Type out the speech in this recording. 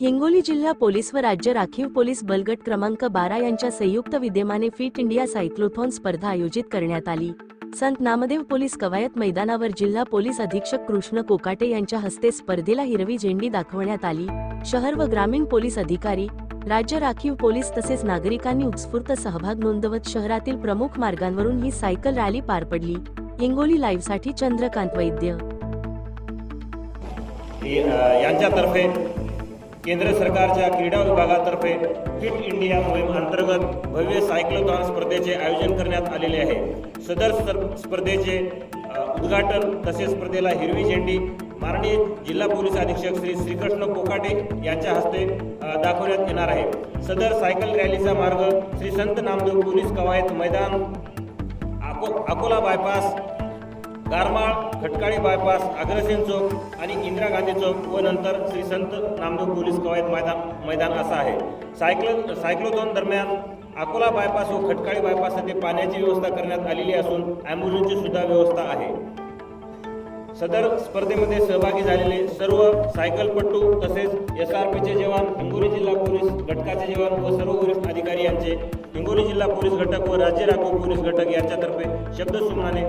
हिंगोली जिल्हा पोलीस व राज्य राखीव पोलीस बलगट क्रमांक बारा यांच्या संयुक्त विद्यमाने फिट इंडिया सायक्लोथॉन स्पर्धा आयोजित करण्यात आली. संत नामदेव पोलीस कवायत मैदानावर जिल्हा पोलीस अधीक्षक कृष्ण कोकाटे यांच्या हस्ते स्पर्धेला हिरवी झेंडी दाखवण्यात आली. शहर व ग्रामीण पोलीस अधिकारी राज्य राखीव पोलीस तसेच नागरिकांनी उत्स्फूर्त सहभाग नोंदवत शहरातील प्रमुख मार्गांवरून ही सायकल रॅली पार पडली. हिंगोली लाईव्हसाठी चंद्रकांत वैद्य. यांच्यातर्फे केंद्र सरकारच्या क्रीडा विभागातर्फे फिट इंडिया मोहीम अंतर्गत भव्य सायक्लोथॉन स्पर्धेचे आयोजन करण्यात आलेले आहे. सदर स्पर्धेचे उद्घाटन तसेच स्पर्धेला हिरवी झेंडी माननीय जिल्हा पोलीस अधीक्षक श्री श्रीकृष्ण कोकाटे यांच्या हस्ते दाखवण्यात येणार आहे. सदर सायकल रॅलीचा मार्ग श्री संत नामदेव पोलीस कवायत मैदान अको अकोला बायपास गारमाळ खटकाळी बायपास अग्रसेन चौक आणि इंदिरा गांधी चौक व नंतर श्री संत नामदेव पोलीस कवायत मैदान मैदान असं आहे. सायक्लो सायक्लोथॉन दरम्यान अकोला बायपास व खटकाळी बायपास येथे पाण्याची व्यवस्था करण्यात आलेली असून ॲम्ब्युलन्सची सुद्धा व्यवस्था आहे. सदर स्पर्धेमध्ये सहभागी झालेले सर्व सायकलपटू तसेच एस आर पीचे जवान हिंगोली जिल्हा पोलीस घटकाचे जवान व सर्व वरिष्ठ अधिकारी यांचे हिंगोली जिल्हा पोलीस घटक व राज्य राखीव पोलीस घटक यांच्यातर्फे शब्दसुमनाने